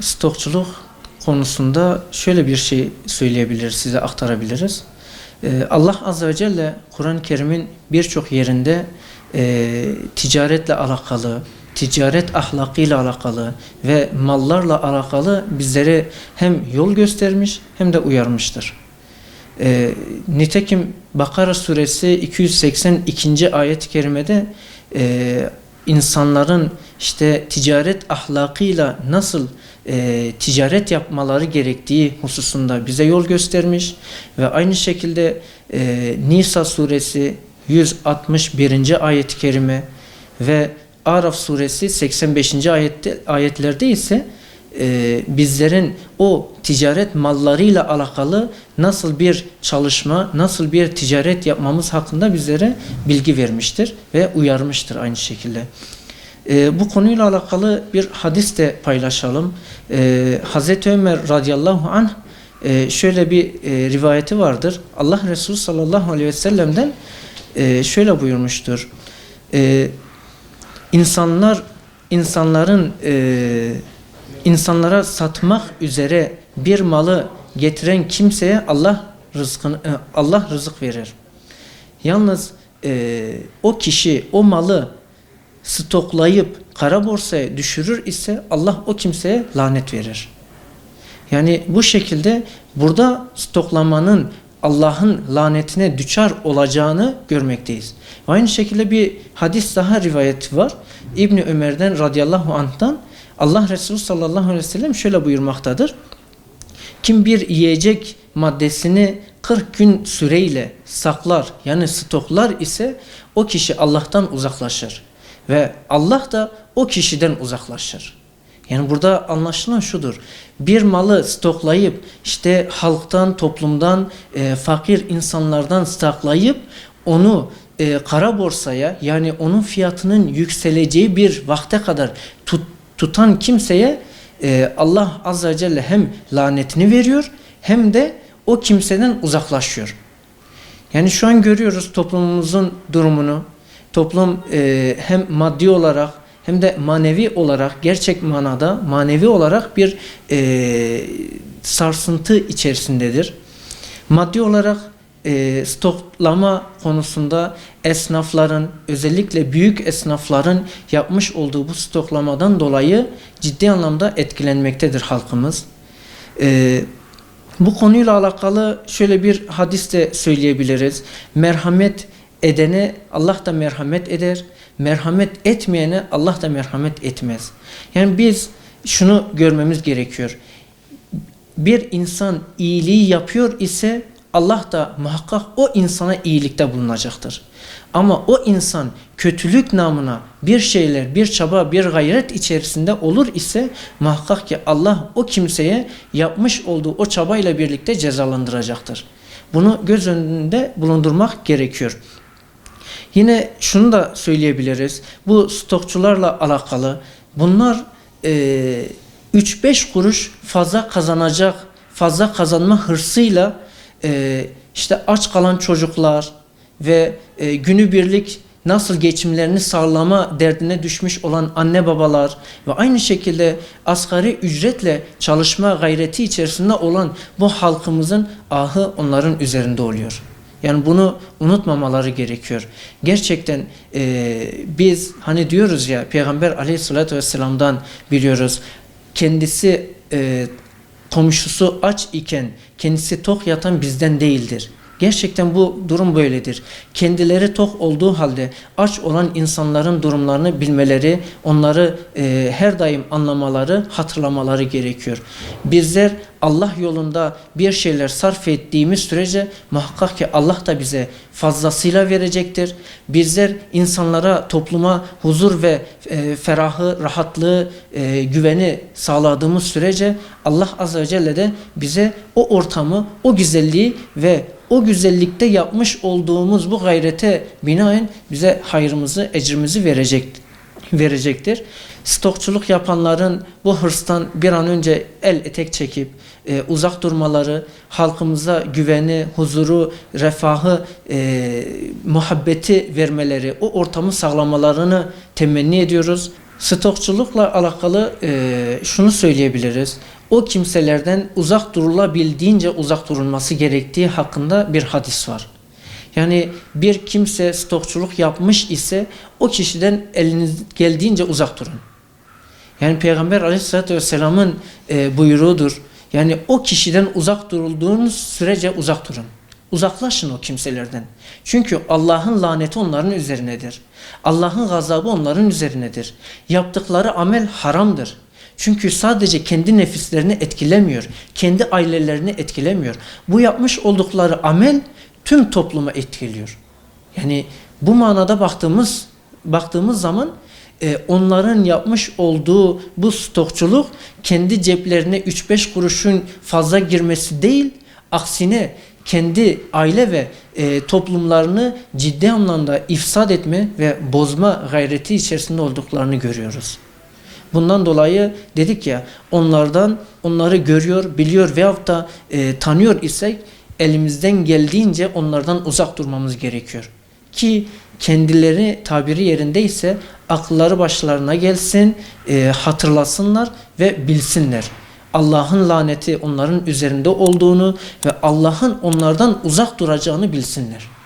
stokçuluk konusunda şöyle bir şey söyleyebiliriz, size aktarabiliriz. Ee, Allah Azze ve Celle Kur'an-ı Kerim'in birçok yerinde e, ticaretle alakalı, ticaret ahlakıyla alakalı ve mallarla alakalı bizlere hem yol göstermiş hem de uyarmıştır. E, nitekim Bakara suresi 282. ayet-i kerimede e, insanların işte ticaret ahlakıyla nasıl e, ticaret yapmaları gerektiği hususunda bize yol göstermiş ve aynı şekilde e, Nisa suresi 161. ayet-i kerime ve Araf suresi 85. ayette, ayetlerde ise e, bizlerin o ticaret mallarıyla alakalı nasıl bir çalışma, nasıl bir ticaret yapmamız hakkında bizlere bilgi vermiştir ve uyarmıştır aynı şekilde. E, bu konuyla alakalı bir hadis de paylaşalım. E, Hazreti Ömer radıyallahu anh e, şöyle bir e, rivayeti vardır. Allah Resulü sallallahu aleyhi ve sellem'den e, şöyle buyurmuştur. E, insanlar insanların e, insanlara satmak üzere bir malı getiren kimseye Allah rızkını e, Allah rızık verir. Yalnız e, o kişi o malı stoklayıp kara borsaya düşürür ise Allah o kimseye lanet verir. Yani bu şekilde burada stoklamanın Allah'ın lanetine düçar olacağını görmekteyiz. Aynı şekilde bir hadis daha rivayeti var. İbni Ömer'den radıyallahu anh'tan Allah Resulü sallallahu aleyhi ve sellem şöyle buyurmaktadır. Kim bir yiyecek maddesini 40 gün süreyle saklar yani stoklar ise o kişi Allah'tan uzaklaşır. Ve Allah da o kişiden uzaklaşır. Yani burada anlaşılan şudur. Bir malı stoklayıp işte halktan, toplumdan, e, fakir insanlardan stoklayıp onu e, kara borsaya yani onun fiyatının yükseleceği bir vakte kadar tut, tutan kimseye e, Allah Azze ve Celle hem lanetini veriyor hem de o kimseden uzaklaşıyor. Yani şu an görüyoruz toplumumuzun durumunu. Toplum e, hem maddi olarak hem de manevi olarak gerçek manada manevi olarak bir e, sarsıntı içerisindedir. Maddi olarak e, stoklama konusunda esnafların özellikle büyük esnafların yapmış olduğu bu stoklamadan dolayı ciddi anlamda etkilenmektedir halkımız. E, bu konuyla alakalı şöyle bir hadis de söyleyebiliriz. Merhamet edene Allah da merhamet eder. Merhamet etmeyene Allah da merhamet etmez. Yani biz şunu görmemiz gerekiyor. Bir insan iyiliği yapıyor ise Allah da muhakkak o insana iyilikte bulunacaktır. Ama o insan kötülük namına bir şeyler, bir çaba, bir gayret içerisinde olur ise muhakkak ki Allah o kimseye yapmış olduğu o çabayla birlikte cezalandıracaktır. Bunu göz önünde bulundurmak gerekiyor. Yine şunu da söyleyebiliriz. Bu stokçularla alakalı bunlar e, 3-5 kuruş fazla kazanacak, fazla kazanma hırsıyla e, işte aç kalan çocuklar ve e, günübirlik nasıl geçimlerini sağlama derdine düşmüş olan anne babalar ve aynı şekilde asgari ücretle çalışma gayreti içerisinde olan bu halkımızın ahı onların üzerinde oluyor. Yani bunu unutmamaları gerekiyor. Gerçekten e, biz hani diyoruz ya Peygamber aleyhissalatü vesselam'dan biliyoruz. Kendisi e, komşusu aç iken kendisi tok yatan bizden değildir. Gerçekten bu durum böyledir. Kendileri tok olduğu halde aç olan insanların durumlarını bilmeleri, onları e, her daim anlamaları, hatırlamaları gerekiyor. Bizler Allah yolunda bir şeyler sarf ettiğimiz sürece muhakkak ki Allah da bize fazlasıyla verecektir. Bizler insanlara, topluma huzur ve e, ferahı, rahatlığı, e, güveni sağladığımız sürece Allah Azze ve Celle de bize o ortamı, o güzelliği ve o güzellikte yapmış olduğumuz bu gayrete binaen bize hayrımızı, ecrimizi verecek, verecektir. Stokçuluk yapanların bu hırstan bir an önce el etek çekip e, uzak durmaları, halkımıza güveni, huzuru, refahı, e, muhabbeti vermeleri, o ortamı sağlamalarını temenni ediyoruz. Stokçulukla alakalı e, şunu söyleyebiliriz. O kimselerden uzak durulabildiğince uzak durulması gerektiği hakkında bir hadis var. Yani bir kimse stokçuluk yapmış ise o kişiden eliniz geldiğince uzak durun. Yani Peygamber aleyhissalatü vesselamın e, buyruğudur. Yani o kişiden uzak durulduğunuz sürece uzak durun. Uzaklaşın o kimselerden. Çünkü Allah'ın laneti onların üzerinedir. Allah'ın gazabı onların üzerinedir. Yaptıkları amel haramdır. Çünkü sadece kendi nefislerini etkilemiyor. Kendi ailelerini etkilemiyor. Bu yapmış oldukları amel tüm toplumu etkiliyor. Yani bu manada baktığımız baktığımız zaman e, onların yapmış olduğu bu stokçuluk kendi ceplerine 3-5 kuruşun fazla girmesi değil, aksine kendi aile ve e, toplumlarını ciddi anlamda ifsad etme ve bozma gayreti içerisinde olduklarını görüyoruz. Bundan dolayı dedik ya onlardan onları görüyor, biliyor veyahut da e, tanıyor isek elimizden geldiğince onlardan uzak durmamız gerekiyor. Ki kendileri tabiri yerindeyse akılları başlarına gelsin, e, hatırlasınlar ve bilsinler. Allah'ın laneti onların üzerinde olduğunu ve Allah'ın onlardan uzak duracağını bilsinler.